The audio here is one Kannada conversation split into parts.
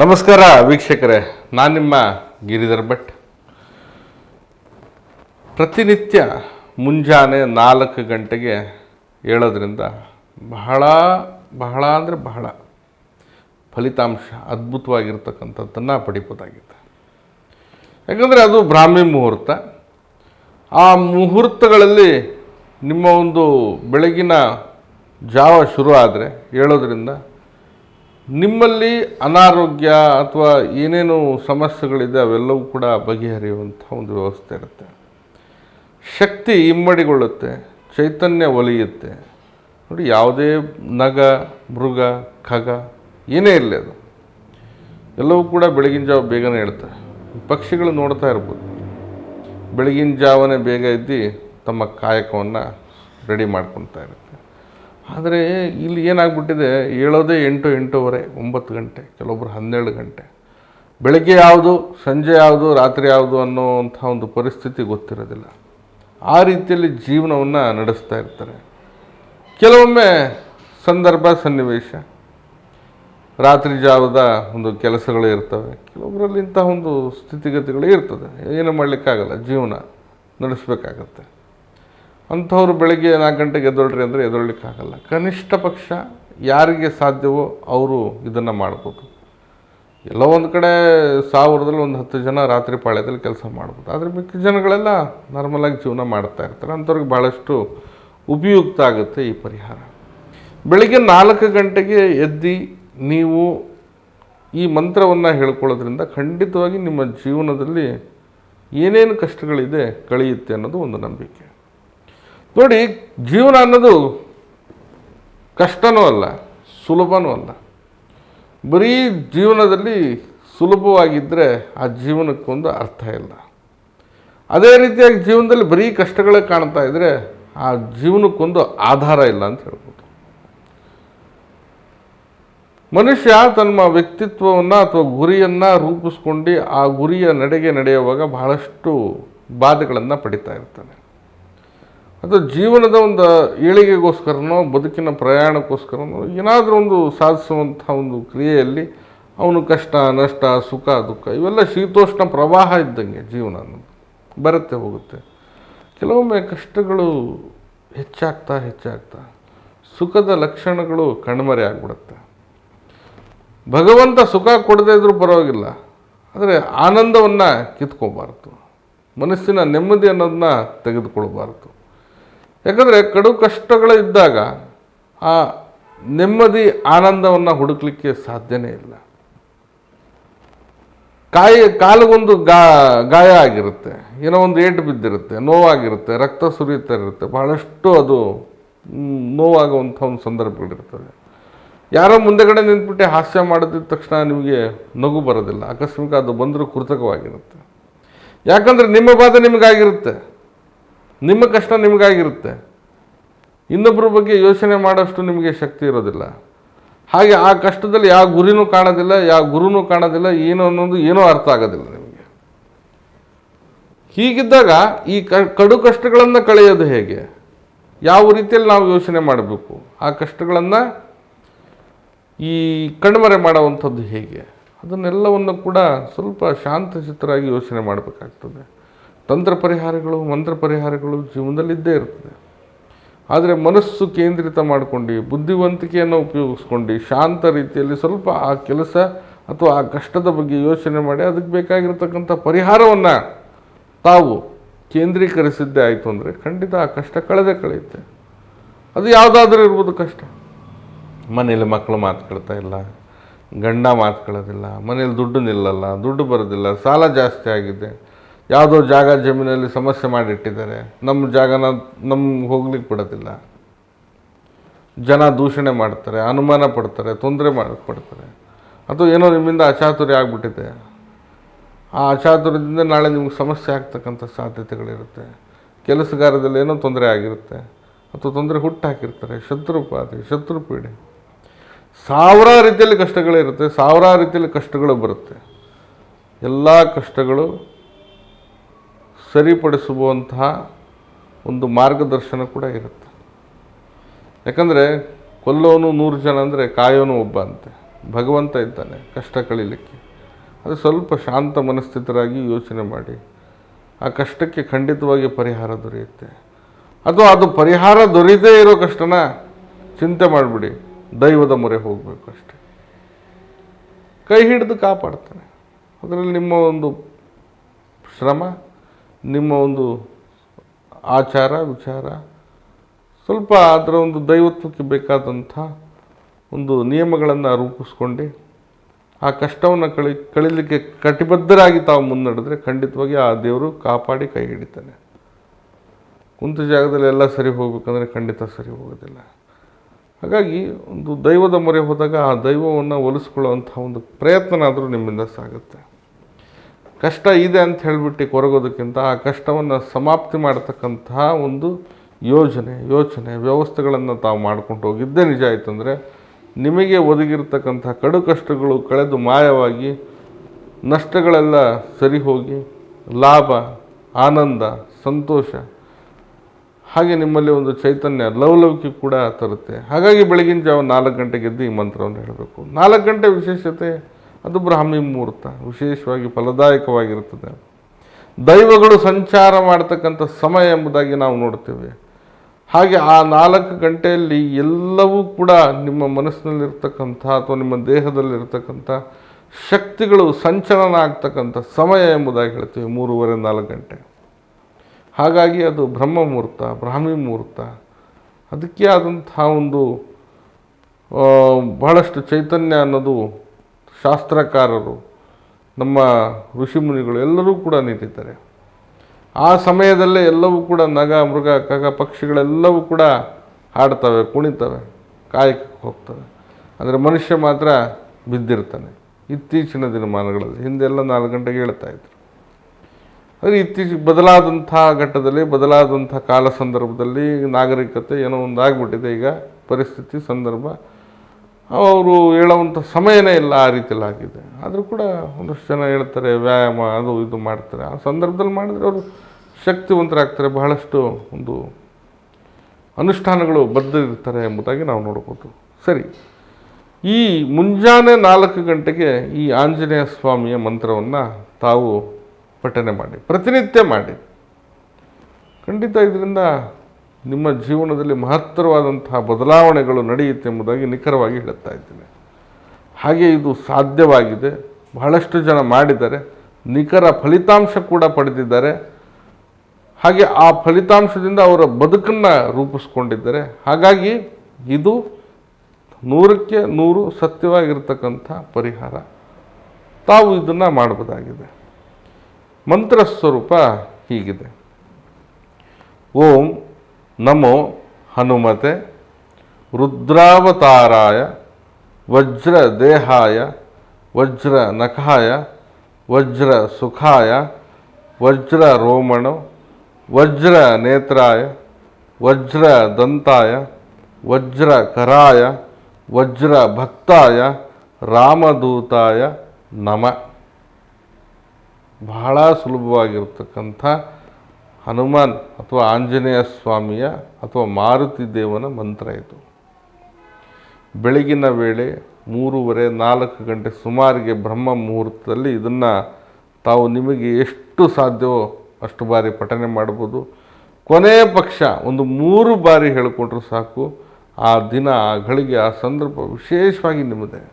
ನಮಸ್ಕಾರ ವೀಕ್ಷಕರೇ, ನಾನು ನಿಮ್ಮ ಗಿರಿಧರ್ ಭಟ್. ಪ್ರತಿನಿತ್ಯ ಮುಂಜಾನೆ ನಾಲ್ಕು ಗಂಟೆಗೆ ಹೇಳೋದ್ರಿಂದ ಬಹಳ ಬಹಳ ಅಂದರೆ ಬಹಳ ಫಲಿತಾಂಶ ಅದ್ಭುತವಾಗಿರ್ತಕ್ಕಂಥದ್ದನ್ನು ಪಡಿಬೋದಾಗಿದೆ ಯಾಕಂದರೆ ಅದು ಬ್ರಾಹ್ಮಿ ಮುಹೂರ್ತ. ಆ ಮುಹೂರ್ತಗಳಲ್ಲಿ ನಿಮ್ಮ ಒಂದು ಬೆಳಗಿನ ಜಾವ ಶುರು ಆದರೆ ಹೇಳೋದ್ರಿಂದ ನಿಮ್ಮಲ್ಲಿ ಅನಾರೋಗ್ಯ ಅಥವಾ ಏನೇನು ಸಮಸ್ಯೆಗಳಿದೆ, ಅವೆಲ್ಲವೂ ಕೂಡ ಬಗೆಹರಿಯುವಂಥ ಒಂದು ವ್ಯವಸ್ಥೆ ಇರುತ್ತೆ. ಶಕ್ತಿ ಇಮ್ಮಡಿಗೊಳ್ಳುತ್ತೆ, ಚೈತನ್ಯ ಒಲಿಯುತ್ತೆ. ನೋಡಿ, ಯಾವುದೇ ನಗ, ಮೃಗ, ಖಗ, ಏನೇ ಇರಲಿ ಅದು. ಎಲ್ಲವೂ ಕೂಡ ಬೆಳಗಿನ ಜಾವ ಬೇಗನೆ ಹೇಳ್ತವೆ ಪಕ್ಷಿಗಳು ನೋಡ್ತಾ ಇರ್ಬೋದು. ಬೆಳಗಿನ ಜಾವನೇ ಬೇಗ ಇದ್ದು ತಮ್ಮ ಕಾಯಕವನ್ನು ರೆಡಿ ಮಾಡ್ಕೊತಾ ಇರುತ್ತೆ. ಆದರೆ ಇಲ್ಲಿ ಏನಾಗ್ಬಿಟ್ಟಿದೆ? ಹೇಳೋದೇ ಎಂಟು, ಎಂಟೂವರೆ, ಒಂಬತ್ತು ಗಂಟೆ ಕೆಲವೊಬ್ಬರು ಹನ್ನೆರಡು ಗಂಟೆ. ಬೆಳಗ್ಗೆ ಯಾವುದು, ಸಂಜೆ ಯಾವುದು, ರಾತ್ರಿ ಯಾವುದು ಅನ್ನೋವಂಥ ಒಂದು ಪರಿಸ್ಥಿತಿ ಗೊತ್ತಿರೋದಿಲ್ಲ. ಆ ರೀತಿಯಲ್ಲಿ ಜೀವನವನ್ನು ನಡೆಸ್ತಾ ಇರ್ತಾರೆ. ಕೆಲವೊಮ್ಮೆ ಸಂದರ್ಭ, ಸನ್ನಿವೇಶ. ರಾತ್ರಿ ಜಾವದ ಒಂದು ಕೆಲಸಗಳು ಇರ್ತವೆ. ಕೆಲವೊಬ್ಬರಲ್ಲಿ ಇಂತಹ ಒಂದು ಸ್ಥಿತಿಗತಿಗಳು ಇರ್ತದೆ. ಏನು ಮಾಡಲಿಕ್ಕಾಗಲ್ಲ. ಜೀವನ ನಡೆಸಬೇಕಾಗತ್ತೆ. ಅಂಥವ್ರು ಬೆಳಗ್ಗೆ ನಾಲ್ಕು ಗಂಟೆಗೆ ಎದ್ದೊಳ್ರಿ ಅಂದರೆ ಎದ್ದೊಳ್ಲಿಕ್ಕಾಗಲ್ಲ ಕನಿಷ್ಠ ಪಕ್ಷ ಯಾರಿಗೆ ಸಾಧ್ಯವೋ ಅವರು ಇದನ್ನು ಮಾಡ್ಬೋದು. ಎಲ್ಲ ಒಂದು ಕಡೆ ಸಾವಿರದಲ್ಲಿ ಒಂದು ಹತ್ತು ಜನ ರಾತ್ರಿ ಪಾಳ್ಯದಲ್ಲಿ ಕೆಲಸ ಮಾಡ್ಬೋದು. ಆದರೆ ಮಿಕ್ಕ ಜನಗಳೆಲ್ಲ ನಾರ್ಮಲಾಗಿ ಜೀವನ ಮಾಡ್ತಾ ಇರ್ತಾರೆ. ಅಂಥವ್ರಿಗೆ ಭಾಳಷ್ಟು ಉಪಯುಕ್ತ ಆಗುತ್ತೆ ಈ ಪರಿಹಾರ. ಬೆಳಿಗ್ಗೆ ನಾಲ್ಕು ಗಂಟೆಗೆ ಎದ್ದು ನೀವು ಈ ಮಂತ್ರವನ್ನು ಹೇಳ್ಕೊಳ್ಳೋದ್ರಿಂದ ಖಂಡಿತವಾಗಿ ನಿಮ್ಮ ಜೀವನದಲ್ಲಿ ಏನೇನು ಕಷ್ಟಗಳಿದೆ ಕಳೆಯುತ್ತೆ ಅನ್ನೋದು ಒಂದು ನಂಬಿಕೆ. ನೋಡಿ, ಜೀವನ ಅನ್ನೋದು ಕಷ್ಟನೂ ಅಲ್ಲ, ಸುಲಭನೂ ಅಲ್ಲ. ಬರೀ ಜೀವನದಲ್ಲಿ ಸುಲಭವಾಗಿದ್ದರೆ ಆ ಜೀವನಕ್ಕೊಂದು ಅರ್ಥ ಇಲ್ಲ. ಅದೇ ರೀತಿಯಾಗಿ ಜೀವನದಲ್ಲಿ ಬರೀ ಕಷ್ಟಗಳೇ ಕಾಣ್ತಾ ಇದ್ದರೆ ಆ ಜೀವನಕ್ಕೊಂದು ಆಧಾರ ಇಲ್ಲ ಅಂತ ಹೇಳ್ಬೋದು. ಮನುಷ್ಯ ತನ್ನ ವ್ಯಕ್ತಿತ್ವವನ್ನು ಅಥವಾ ಗುರಿಯನ್ನು ರೂಪಿಸ್ಕೊಂಡು ಆ ಗುರಿಯ ನಡೆಗೆ ನಡೆಯುವಾಗ ಬಹಳಷ್ಟು ಬಾಧೆಗಳನ್ನು ಪಡಿತಾ ಇರ್ತಾನೆ. ಅಥವಾ ಜೀವನದ ಒಂದು ಏಳಿಗೆಗೋಸ್ಕರನೋ, ಬದುಕಿನ ಪ್ರಯಾಣಕ್ಕೋಸ್ಕರನೋ, ಏನಾದರೂ ಒಂದು ಸಾಧಿಸುವಂಥ ಒಂದು ಕ್ರಿಯೆಯಲ್ಲಿ ಅವನು ಕಷ್ಟ, ನಷ್ಟ, ಸುಖ, ದುಃಖ, ಇವೆಲ್ಲ ಶೀತೋಷ್ಣ ಪ್ರವಾಹ ಇದ್ದಂಗೆ ಜೀವನ ಬರುತ್ತೆ, ಹೋಗುತ್ತೆ. ಕೆಲವೊಮ್ಮೆ ಕಷ್ಟಗಳು ಹೆಚ್ಚಾಗ್ತಾ ಹೆಚ್ಚಾಗ್ತಾ ಸುಖದ ಲಕ್ಷಣಗಳು ಕಣ್ಮರೆ ಆಗ್ಬಿಡುತ್ತೆ. ಭಗವಂತ ಸುಖ ಕೊಡದೇ ಇದ್ರೂ ಪರವಾಗಿಲ್ಲ, ಆದರೆ ಆನಂದವನ್ನು ಕಿತ್ಕೋಬಾರ್ದು. ಮನಸ್ಸಿನ ನೆಮ್ಮದಿ ಅನ್ನೋದನ್ನ ತೆಗೆದುಕೊಳ್ಬಾರ್ದು. ಯಾಕಂದರೆ ಕಡು ಕಷ್ಟಗಳು ಇದ್ದಾಗ ಆ ನೆಮ್ಮದಿ ಆನಂದವನ್ನು ಹುಡುಕ್ಲಿಕ್ಕೆ ಸಾಧ್ಯನೇ ಇಲ್ಲ. ಕಾಯಿ, ಕಾಲಿಗೊಂದು ಗಾ, ಗಾಯ ಆಗಿರುತ್ತೆ. ಏನೋ ಒಂದು ಏಟು ಬಿದ್ದಿರುತ್ತೆ, ನೋವಾಗಿರುತ್ತೆ, ರಕ್ತ ಸುರಿಯುತ್ತಾ ಇರುತ್ತೆ. ಬಹಳಷ್ಟು ಅದು ನೋವಾಗುವಂಥ ಒಂದು ಸಂದರ್ಭಗಳಿರ್ತವೆ. ಯಾರೋ ಮುಂದೆಗಡೆ ನಿಂತ್ಬಿಟ್ಟು ಹಾಸ್ಯ ಮಾಡಿದ ತಕ್ಷಣ ನಿಮಗೆ ನಗು ಬರೋದಿಲ್ಲ. ಆಕಸ್ಮಿಕ ಅದು ಬಂದರೂ ಕೃತಕವಾಗಿರುತ್ತೆ. ಯಾಕಂದರೆ ನಿಮ್ಮ ಬಾಧೆ ನಿಮಗಾಗಿರುತ್ತೆ. ನಿಮ್ಮ ಕಷ್ಟ ನಿಮಗಾಗಿರುತ್ತೆ. ಇನ್ನೊಬ್ಬರ ಬಗ್ಗೆ ಯೋಚನೆ ಮಾಡೋಷ್ಟು ನಿಮಗೆ ಶಕ್ತಿ ಇರೋದಿಲ್ಲ. ಹಾಗೆ ಆ ಕಷ್ಟದಲ್ಲಿ ಯಾವ ಗುರಿನೂ ಕಾಣೋದಿಲ್ಲ, ಯಾವ ಗುರುನೂ ಕಾಣೋದಿಲ್ಲ, ಏನು ಅನ್ನೋದು ಏನೂ ಅರ್ಥ ಆಗೋದಿಲ್ಲ ನಿಮಗೆ. ಹೀಗಿದ್ದಾಗ ಈ ಕಡು ಕಷ್ಟಗಳನ್ನು ಕಳೆಯೋದು ಹೇಗೆ? ಯಾವ ರೀತಿಯಲ್ಲಿ ನಾವು ಯೋಚನೆ ಮಾಡಬೇಕು? ಆ ಕಷ್ಟಗಳನ್ನು ಈ ಕಣ್ಮರೆ ಮಾಡುವಂಥದ್ದು ಹೇಗೆ? ಅದನ್ನೆಲ್ಲವನ್ನು ಕೂಡ ಸ್ವಲ್ಪ ಶಾಂತಚಿತ್ತರಾಗಿ ಯೋಚನೆ ಮಾಡಬೇಕಾಗ್ತದೆ. ತಂತ್ರ ಪರಿಹಾರಗಳು, ಮಂತ್ರ ಪರಿಹಾರಗಳು ಜೀವನದಲ್ಲಿದ್ದೇ ಇರ್ತದೆ. ಆದರೆ ಮನಸ್ಸು ಕೇಂದ್ರಿತ ಮಾಡ್ಕೊಂಡು, ಬುದ್ಧಿವಂತಿಕೆಯನ್ನು ಉಪಯೋಗಿಸ್ಕೊಂಡು, ಶಾಂತ ರೀತಿಯಲ್ಲಿ ಸ್ವಲ್ಪ ಆ ಕೆಲಸ ಅಥವಾ ಆ ಕಷ್ಟದ ಬಗ್ಗೆ ಯೋಚನೆ ಮಾಡಿ ಅದಕ್ಕೆ ಬೇಕಾಗಿರ್ತಕ್ಕಂಥ ಪರಿಹಾರವನ್ನು ತಾವು ಕೇಂದ್ರೀಕರಿಸಿದ್ದೇ ಆಯಿತು ಅಂದರೆ ಖಂಡಿತ ಆ ಕಷ್ಟ ಕಳೆದೇ ಕಳೆಯುತ್ತೆ. ಅದು ಯಾವುದಾದ್ರೂ ಇರ್ಬೋದು ಕಷ್ಟ. ಮನೇಲಿ ಮಕ್ಕಳು ಮಾತುಕೊಳ್ತಾ ಇಲ್ಲ, ಗಂಡ ಮಾತುಕೊಳ್ಳೋದಿಲ್ಲ ಮನೇಲಿ ದುಡ್ಡು ನಿಲ್ಲಲ್ಲ, ದುಡ್ಡು ಬರೋದಿಲ್ಲ, ಸಾಲ ಜಾಸ್ತಿ ಆಗಿದೆ. ಯಾವುದೋ ಜಾಗ ಜಮೀನಲ್ಲಿ ಸಮಸ್ಯೆ ಮಾಡಿಟ್ಟಿದ್ದಾರೆ. ನಮ್ಮ ಜಾಗನ ನಮ್ಗೆ ಹೋಗ್ಲಿಕ್ಕೆ ಬಿಡೋದಿಲ್ಲ. ಜನ ದೂಷಣೆ ಮಾಡ್ತಾರೆ, ಅನುಮಾನ ಪಡ್ತಾರೆ, ತೊಂದರೆ ಮಾಡಿ, ಪಡ್ತಾರೆ. ಅಥವಾ ಏನೋ ನಿಮ್ಮಿಂದ ಅಚಾತುರ್ಯ ಆಗಿಬಿಟ್ಟಿದೆ. ಆ ಅಚಾತುರ್ಯದಿಂದ ನಾಳೆ ನಿಮ್ಗೆ ಸಮಸ್ಯೆ ಆಗ್ತಕ್ಕಂಥ ಸಾಧ್ಯತೆಗಳಿರುತ್ತೆ. ಕೆಲಸಗಾರದಲ್ಲಿ ಏನೋ ತೊಂದರೆ ಆಗಿರುತ್ತೆ. ಅಥವಾ ತೊಂದರೆ ಹುಟ್ಟು ಹಾಕಿರ್ತಾರೆ ಶತ್ರು ಪೀಡೆ. ಸಾವಿರಾರು ರೀತಿಯಲ್ಲಿ ಕಷ್ಟಗಳಿರುತ್ತೆ, ಸಾವಿರಾರು ರೀತಿಯಲ್ಲಿ ಕಷ್ಟಗಳು ಬರುತ್ತೆ. ಎಲ್ಲ ಕಷ್ಟಗಳು ಸರಿಪಡಿಸುವಂತಹ ಒಂದು ಮಾರ್ಗದರ್ಶನ ಕೂಡ ಇರುತ್ತೆ. ಯಾಕಂದರೆ ಕೊಲ್ಲೋನು ನೂರು ಜನ ಅಂದರೆ ಕಾಯೋನು ಒಬ್ಬ ಅಂತೆ. ಭಗವಂತ ಇದ್ದಾನೆ ಕಷ್ಟ ಕಳೀಲಿಕ್ಕೆ. ಅದು ಸ್ವಲ್ಪ ಶಾಂತ ಮನಸ್ಥಿತರಾಗಿ ಯೋಚನೆ ಮಾಡಿ. ಆ ಕಷ್ಟಕ್ಕೆ ಖಂಡಿತವಾಗಿ ಪರಿಹಾರ ದೊರೆಯುತ್ತೆ. ಅಥವಾ ಅದು ಪರಿಹಾರ ದೊರೆಯದೇ ಇರೋ ಕಷ್ಟನ ಚಿಂತೆ ಮಾಡಿಬಿಡಿ. ದೈವದ ಮೊರೆ ಹೋಗಬೇಕು ಅಷ್ಟೆ. ಕೈ ಹಿಡಿದು ಕಾಪಾಡ್ತಾನೆ. ಅದರಲ್ಲಿ ನಿಮ್ಮ ಒಂದು ಶ್ರಮ ನಿಮ್ಮ ಒಂದು ಆಚಾರ, ವಿಚಾರ, ಸ್ವಲ್ಪ ಅದರ ಒಂದು ದೈವತ್ವಕ್ಕೆ ಬೇಕಾದಂಥ ಒಂದು ನಿಯಮಗಳನ್ನು ರೂಪಿಸ್ಕೊಂಡು. ಆ ಕಷ್ಟವನ್ನು ಕಳಿ, ಕಳೀಲಿಕ್ಕೆ ಕಟಿಬದ್ಧರಾಗಿ ತಾವು ಮುನ್ನಡೆದ್ರೆ ಖಂಡಿತವಾಗಿ ಆ ದೇವರು ಕಾಪಾಡಿ ಕೈ ಹಿಡಿತಾನೆ. ಕುಂತ ಜಾಗದಲ್ಲಿ ಎಲ್ಲ ಸರಿ ಹೋಗ್ಬೇಕಂದ್ರೆ ಖಂಡಿತ ಸರಿ ಹೋಗೋದಿಲ್ಲ. ಹಾಗಾಗಿ ಒಂದು ದೈವದ ಮೊರೆ ಹೋದಾಗ ಆ ದೈವವನ್ನು ಒಲಿಸ್ಕೊಳ್ಳುವಂಥ ಒಂದು ಪ್ರಯತ್ನನಾದರೂ ನಿಮ್ಮಿಂದ ಸಾಗುತ್ತೆ. ಕಷ್ಟ ಇದೆ ಅಂತ ಹೇಳಿಬಿಟ್ಟು ಕೊರಗೋದಕ್ಕಿಂತ ಆ ಕಷ್ಟವನ್ನು ಸಮಾಪ್ತಿ ಮಾಡತಕ್ಕಂತಹ ಒಂದು ಯೋಜನೆ, ಯೋಚನೆ, ವ್ಯವಸ್ಥೆಗಳನ್ನು ತಾವು ಮಾಡ್ಕೊಂಡು ಹೋಗಿದ್ದೇ ನಿಜ ಆಯ್ತಂದರೆ ನಿಮಗೆ ಒದಗಿರ್ತಕ್ಕಂಥ ಕಡು ಕಷ್ಟಗಳು ಕಳೆದು ಮಾಯವಾಗಿ ನಷ್ಟಗಳೆಲ್ಲ ಸರಿ ಹೋಗಿ ಲಾಭ, ಆನಂದ, ಸಂತೋಷ, ಹಾಗೆ ನಿಮ್ಮಲ್ಲಿ ಒಂದು ಚೈತನ್ಯ, ಲವಲವಿಕೆ ಕೂಡ ತರುತ್ತೆ. ಹಾಗಾಗಿ ಬೆಳಗಿನ ಜಾವ ನಾಲ್ಕು ಗಂಟೆಗೆದ್ದು ಈ ಮಂತ್ರವನ್ನು ಹೇಳಬೇಕು. ನಾಲ್ಕು ಗಂಟೆ ವಿಶೇಷತೆ ಅದು ಬ್ರಾಹ್ಮಿ ಮುಹೂರ್ತ, ವಿಶೇಷವಾಗಿ ಫಲದಾಯಕವಾಗಿರುತ್ತದೆ. ದೈವಗಳು ಸಂಚಾರ ಮಾಡ್ತಕ್ಕಂಥ ಸಮಯ ಎಂಬುದಾಗಿ ನಾವು ನೋಡ್ತೇವೆ. ಹಾಗೆ ಆ ನಾಲ್ಕು ಗಂಟೆಯಲ್ಲಿ ಎಲ್ಲವೂ ಕೂಡ ನಿಮ್ಮ ಮನಸ್ಸಿನಲ್ಲಿರ್ತಕ್ಕಂಥ ಅಥವಾ ನಿಮ್ಮ ದೇಹದಲ್ಲಿರ್ತಕ್ಕಂಥ ಶಕ್ತಿಗಳು ಸಂಚಲನ ಆಗ್ತಕ್ಕಂಥ ಸಮಯ ಎಂಬುದಾಗಿ ಹೇಳ್ತೀವಿ, ಮೂರುವರೆ ನಾಲ್ಕು ಗಂಟೆ. ಹಾಗಾಗಿ ಅದು ಬ್ರಹ್ಮ ಮುಹೂರ್ತ, ಬ್ರಾಹ್ಮಿ ಮುಹೂರ್ತ. ಅದಕ್ಕೆ ಆದಂಥ ಒಂದು ಬಹಳಷ್ಟು ಚೈತನ್ಯ ಅನ್ನೋದು ಶಾಸ್ತ್ರಕಾರರು, ನಮ್ಮ ಋಷಿಮುನಿಗಳು ಎಲ್ಲರೂ ಕೂಡ ನೀಡಿದ್ದಾರೆ ಆ ಸಮಯದಲ್ಲೇ ಎಲ್ಲವೂ ಕೂಡ ನಗ, ಮೃಗ, ಕಗ, ಪಕ್ಷಿಗಳೆಲ್ಲವೂ ಕೂಡ ಹಾಡ್ತವೆ, ಕುಣಿತವೆ ಕಾಯಕ್ಕೆ ಹೋಗ್ತವೆ. ಅಂದರೆ ಮನುಷ್ಯ ಮಾತ್ರ ಬಿದ್ದಿರ್ತಾನೆ. ಇತ್ತೀಚಿನ ದಿನಮಾನಗಳಲ್ಲಿ, ಹಿಂದೆಲ್ಲ ನಾಲ್ಕು ಗಂಟೆಗೆ ಹೇಳ್ತಾ ಇದ್ರು. ಆದರೆ ಇತ್ತೀಚೆಗೆ ಬದಲಾದಂಥ ಘಟ್ಟದಲ್ಲಿ, ಬದಲಾದಂಥ ಕಾಲ ಸಂದರ್ಭದಲ್ಲಿ ನಾಗರಿಕತೆ ಏನೋ ಒಂದು ಆಗಿಬಿಟ್ಟಿದೆ ಈಗ, ಪರಿಸ್ಥಿತಿ, ಸಂದರ್ಭ. ಅವರು ಹೇಳುವಂಥ ಸಮಯನೇ ಇಲ್ಲ, ಆ ರೀತಿಯಲ್ಲಿ ಆಗಿದೆ. ಆದರೂ ಕೂಡ ಒಂದಷ್ಟು ಜನ ಹೇಳ್ತಾರೆ, ವ್ಯಾಯಾಮ ಅದು ಇದು ಮಾಡ್ತಾರೆ. ಆ ಸಂದರ್ಭದಲ್ಲಿ ಮಾಡಿದರೆ ಅವರು ಶಕ್ತಿವಂತರಾಗ್ತಾರೆ. ಬಹಳಷ್ಟು ಒಂದು ಅನುಷ್ಠಾನಗಳು ಬದ್ಧರಿರ್ತಾರೆ ಎಂಬುದಾಗಿ ನಾವು ನೋಡ್ಬೋದು. ಸರಿ. ಈ ಮುಂಜಾನೆ ನಾಲ್ಕು ಗಂಟೆಗೆ ಈ ಆಂಜನೇಯ ಸ್ವಾಮಿಯ ಮಂತ್ರವನ್ನು ತಾವು ಪಠನೆ ಮಾಡಿ, ಪ್ರತಿನಿತ್ಯ ಮಾಡಿ. ಖಂಡಿತ ಇದರಿಂದ ನಿಮ್ಮ ಜೀವನದಲ್ಲಿ ಮಹತ್ತರವಾದಂತಹ ಬದಲಾವಣೆಗಳು ನಡೆಯುತ್ತೆ ಎಂಬುದಾಗಿ ನಿಖರವಾಗಿ ಹೇಳುತ್ತಾ ಇದ್ದೇನೆ. ಹಾಗೆ ಇದು ಸಾಧ್ಯವಾಗಿದೆ. ಬಹಳಷ್ಟು ಜನ ಮಾಡಿದ್ದಾರೆ. ನಿಖರ ಫಲಿತಾಂಶ ಕೂಡ ಪಡೆದಿದ್ದಾರೆ. ಹಾಗೆ ಆ ಫಲಿತಾಂಶದಿಂದ ಅವರ ಬದುಕನ್ನು ರೂಪಿಸ್ಕೊಂಡಿದ್ದಾರೆ. ಹಾಗಾಗಿ ಇದು ನೂರಕ್ಕೆ ನೂರು ಸತ್ಯವಾಗಿರ್ತಕ್ಕಂಥ ಪರಿಹಾರ. ತಾವು ಇದನ್ನು ಮಾಡಬಹುದಾಗಿದೆ. ಮಂತ್ರ ಸ್ವರೂಪ ಹೀಗಿದೆ. ಓಂ ನಮೋ ಹನುಮತೆ ರುದ್ರಾವತಾರಾಯ ವಜ್ರ ದೇಹಾಯ, ವಜ್ರ ನಖಾಯ, ವಜ್ರ ಸುಖಾಯ, ವಜ್ರ ರೋಮಣ, ವಜ್ರ ನೇತ್ರಾಯ, ವಜ್ರ ದಂತಾಯ, ವಜ್ರ ಕರಾಯ, ವಜ್ರ ಭಕ್ತಾಯ, ರಾಮದೂತಾಯ ನಮ. ಬಹಳ ಸುಲಭವಾಗಿರ್ತಕ್ಕಂಥ ಹನುಮಾನ್ ಅಥವಾ ಆಂಜನೇಯ ಸ್ವಾಮಿಯ ಅಥವಾ ಮಾರುತಿ ದೇವನ ಮಂತ್ರ ಇದು. ಬೆಳಗಿನ ವೇಳೆ ಮೂರುವರೆ ನಾಲ್ಕು ಗಂಟೆ ಸುಮಾರಿಗೆ ಬ್ರಹ್ಮ ಮುಹೂರ್ತದಲ್ಲಿ ಇದನ್ನು ತಾವು ನಿಮಗೆ ಎಷ್ಟು ಸಾಧ್ಯವೋ ಅಷ್ಟು ಬಾರಿ ಪಠನೆ ಮಾಡ್ಬೋದು. ಕೊನೆಯ ಪಕ್ಷ ಒಂದು ಮೂರು ಬಾರಿ ಹೇಳಿಕೊಂಡ್ರೂ ಸಾಕು. ಆ ದಿನ, ಆ ಗಳಿಗೆ ಆ ಸಂದರ್ಭ ವಿಶೇಷವಾಗಿ ನಿಮ್ಮದೇ.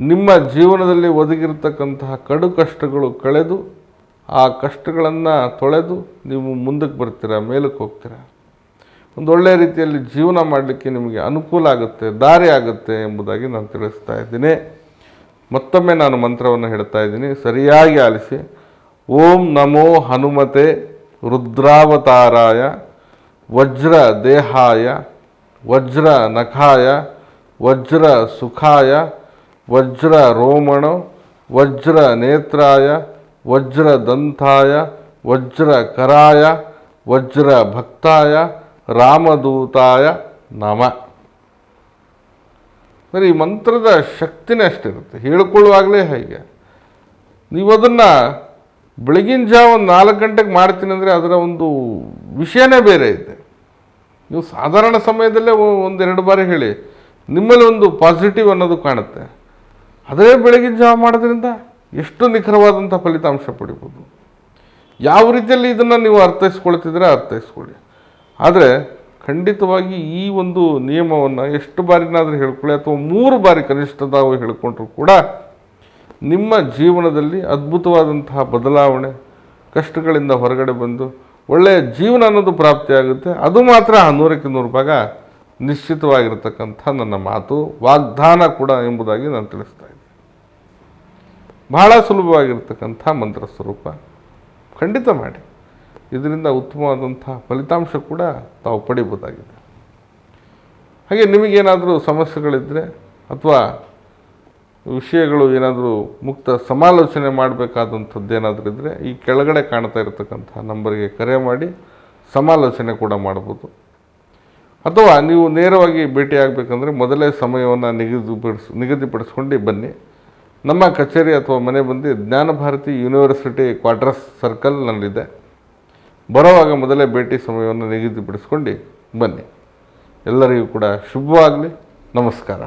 ನಿಮ್ಮ ಜೀವನದಲ್ಲಿ ಒದಗಿರ್ತಕ್ಕಂತಹ ಕಡು ಕಷ್ಟಗಳು ಕಳೆದು ಆ ಕಷ್ಟಗಳನ್ನು ತೊಳೆದು ನೀವು ಮುಂದಕ್ಕೆ ಬರ್ತೀರಾ, ಮೇಲಕ್ಕೆ ಹೋಗ್ತೀರಾ. ಒಂದು ಒಳ್ಳೆಯ ರೀತಿಯಲ್ಲಿ ಜೀವನ ಮಾಡಲಿಕ್ಕೆ ನಿಮಗೆ ಅನುಕೂಲ ಆಗುತ್ತೆ, ದಾರಿ ಆಗುತ್ತೆ ಎಂಬುದಾಗಿ ನಾನು ತಿಳಿಸ್ತಾ ಇದ್ದೀನಿ. ಮತ್ತೊಮ್ಮೆ ನಾನು ಮಂತ್ರವನ್ನು ಹೇಳ್ತಾ ಇದ್ದೀನಿ. ಸರಿಯಾಗಿ ಆಲಿಸಿ. ಓಂ ನಮೋ ಹನುಮತೆ ರುದ್ರಾವತಾರಾಯ ವಜ್ರ ದೇಹಾಯ ವಜ್ರ ನಖಾಯ ವಜ್ರ ಸುಖಾಯ ವಜ್ರ ರೋಮಣ ವಜ್ರ ನೇತ್ರಾಯ ವಜ್ರ ದಂತಾಯ ವಜ್ರ ಕರಾಯ ವಜ್ರ ಭಕ್ತಾಯ ರಾಮದೂತಾಯ ನಮ. ಈ ಮಂತ್ರದ ಶಕ್ತಿನೇ ಅಷ್ಟಿರುತ್ತೆ. ಹೇಳ್ಕೊಳ್ಳುವಾಗಲೇ ಹೇಗೆ? ನೀವು ಅದನ್ನು ಬೆಳಗಿನ ಜಾವ ಒಂದು ನಾಲ್ಕು ಗಂಟೆಗೆ ಮಾಡ್ತೀನಿ ಅಂದರೆ ಅದರ ಒಂದು ವಿಷಯನೇ ಬೇರೆ ಇದೆ. ನೀವು ಸಾಧಾರಣ ಸಮಯದಲ್ಲೇ ಒಂದೆರಡು ಬಾರಿ ಹೇಳಿ. ನಿಮ್ಮಲ್ಲಿ ಒಂದು ಪಾಸಿಟಿವ್ ಅನ್ನೋದು ಕಾಣುತ್ತೆ. ಅದೇ ಬೆಳಗಿನ ಜಾವ ಮಾಡೋದ್ರಿಂದ ಎಷ್ಟು ನಿಖರವಾದಂಥ ಫಲಿತಾಂಶ ಪಡಿಬೋದು? ಯಾವ ರೀತಿಯಲ್ಲಿ ಇದನ್ನು ನೀವು ಅರ್ಥೈಸ್ಕೊಳ್ತಿದ್ರೆ ಅರ್ಥೈಸ್ಕೊಳ್ಳಿ. ಆದರೆ ಖಂಡಿತವಾಗಿ ಈ ಒಂದು ನಿಯಮವನ್ನು ಎಷ್ಟು ಬಾರಿನಾದರೂ ಹೇಳ್ಕೊಳ್ಳಿ, ಅಥವಾ ಮೂರು ಬಾರಿ ಕನಿಷ್ಠ ತಾವು ಹೇಳ್ಕೊಂಡ್ರು ಕೂಡ ನಿಮ್ಮ ಜೀವನದಲ್ಲಿ ಅದ್ಭುತವಾದಂತಹ ಬದಲಾವಣೆ, ಕಷ್ಟಗಳಿಂದ ಹೊರಗಡೆ ಬಂದು ಒಳ್ಳೆಯ ಜೀವನ ಅನ್ನೋದು ಪ್ರಾಪ್ತಿಯಾಗುತ್ತೆ ಅದು ಮಾತ್ರ ನೂರಕ್ಕೆ ನೂರು ಭಾಗ ನಿಶ್ಚಿತವಾಗಿರ್ತಕ್ಕಂಥ ನನ್ನ ಮಾತು, ವಾಗ್ದಾನ ಕೂಡ ಎಂಬುದಾಗಿ ನಾನು ತಿಳಿಸ್ತಾ ಇದ್ದೀನಿ ಬಹಳ ಸುಲಭವಾಗಿರ್ತಕ್ಕಂಥ ಮಂತ್ರ ಸ್ವರೂಪ. ಖಂಡಿತ ಮಾಡಿ. ಇದರಿಂದ ಉತ್ತಮವಾದಂಥ ಫಲಿತಾಂಶ ಕೂಡ ತಾವು ಪಡಿಬೋದಾಗಿದೆ ಹಾಗೆ ನಿಮಗೇನಾದರೂ ಸಮಸ್ಯೆಗಳಿದ್ದರೆ ಅಥವಾ ವಿಷಯಗಳು ಏನಾದರೂ ಮುಕ್ತ ಸಮಾಲೋಚನೆ ಮಾಡಬೇಕಾದಂಥದ್ದು ಏನಾದರೂ ಇದ್ದರೆ ಈ ಕೆಳಗಡೆ ಕಾಣ್ತಾ ಇರತಕ್ಕಂಥ ನಂಬರ್ಗೆ ಕರೆ ಮಾಡಿ ಸಮಾಲೋಚನೆ ಕೂಡ ಮಾಡ್ಬೋದು. ಅಥವಾ ನೀವು ನೇರವಾಗಿ ಭೇಟಿಯಾಗಬೇಕಂದ್ರೆ ಮೊದಲೇ ಸಮಯವನ್ನು ನಿಗದಿಪಡಿಸ್ ನಿಗದಿಪಡಿಸ್ಕೊಂಡು ಬನ್ನಿ. ನಮ್ಮ ಕಚೇರಿ ಅಥವಾ ಮನೆ ಬಂದು ಜ್ಞಾನಭಾರತಿ ಯೂನಿವರ್ಸಿಟಿ ಕ್ವಾರ್ಟರ್ಸ್ ಸರ್ಕಲ್ನಲ್ಲಿದೆ ಬರೋವಾಗ ಮೊದಲೇ ಭೇಟಿ ಸಮಯವನ್ನು ನಿಗದಿಪಡಿಸ್ಕೊಂಡು ಬನ್ನಿ. ಎಲ್ಲರಿಗೂ ಕೂಡ ಶುಭವಾಗಲಿ. ನಮಸ್ಕಾರ.